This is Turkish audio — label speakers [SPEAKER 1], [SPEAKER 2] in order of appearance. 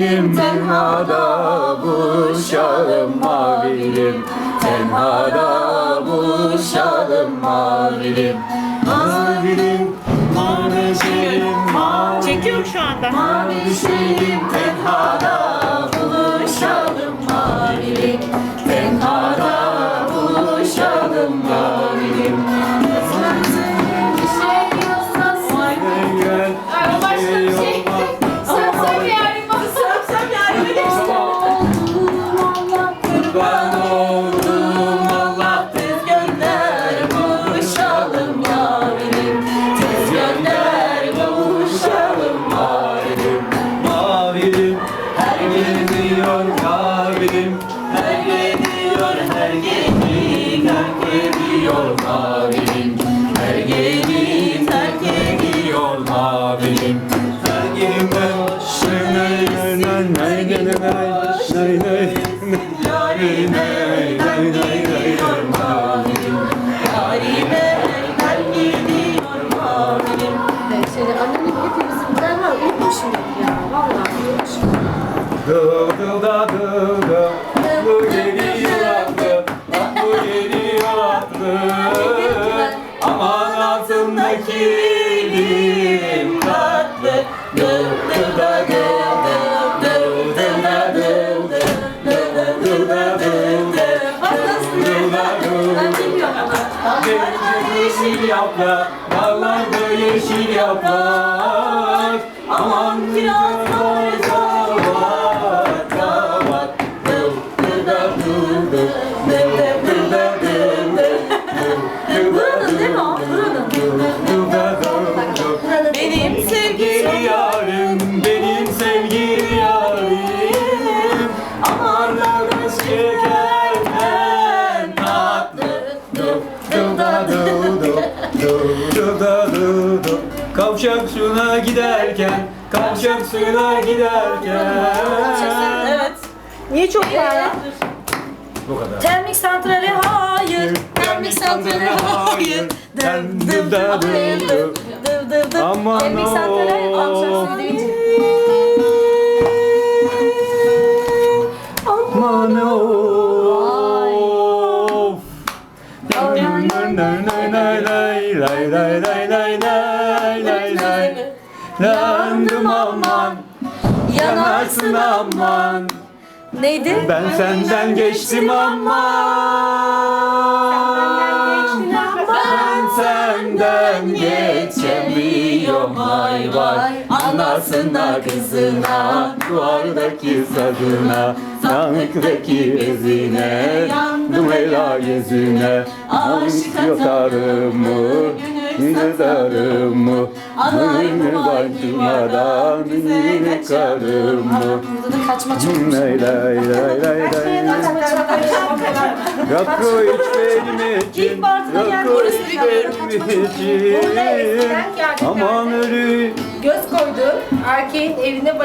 [SPEAKER 1] Tenhada buluşalım mavilim. Tenhada buluşalım mavilim. Mavilim, mavişelim, mavilim
[SPEAKER 2] Çekiyorum şu anda.
[SPEAKER 1] Mavişelim, tenhada gidiyor kabirim Her gidiyor her geri terk ediyor kabirim Her geri terk ediyor kabirim Her geri başını her geri başını Yarime her gidiyor kabirim Yarime her gidiyor kabirim
[SPEAKER 3] Şeyde annemin hepimizin ben var unutmuşum ya vallahi unutmuşum.
[SPEAKER 1] Dılda dılda Bu geliyor aklı Ah bu geliyor aklı Aman altındaki lim tatlı Dılda dılda Dılda dılda Dılda dılda. Denizde yeşil yaprak Dağlarda yeşil yaprak. Aman kirazlar Kavşak suyuna giderken Kavşak suyuna giderken
[SPEAKER 2] Evet. Niye çok pahalı?
[SPEAKER 1] Bu kadar
[SPEAKER 2] Termik santrale hayır. Termik santrale hayır. Dım dım dım dım dım dım dım dım.
[SPEAKER 1] Aman
[SPEAKER 2] Termik santrale
[SPEAKER 1] Yandım aman Yanarsın aman.
[SPEAKER 2] Neydi?
[SPEAKER 1] Ben senden geçtim aman. Ben senden geçemiyorum vay Rüyasında kızına Duvardaki sadına Sanıktaki bezine Yandım ela yüzüne Aşık atarım mı Yine darım mı? Anayım
[SPEAKER 3] var cumadan Yine karım mı? Kaçma çok
[SPEAKER 1] Lay lay lay. Lay Rakı içmeyelim için Rakı
[SPEAKER 3] içmeyelim
[SPEAKER 1] için. Aman ölü
[SPEAKER 3] göz koydu. Erkeğin evine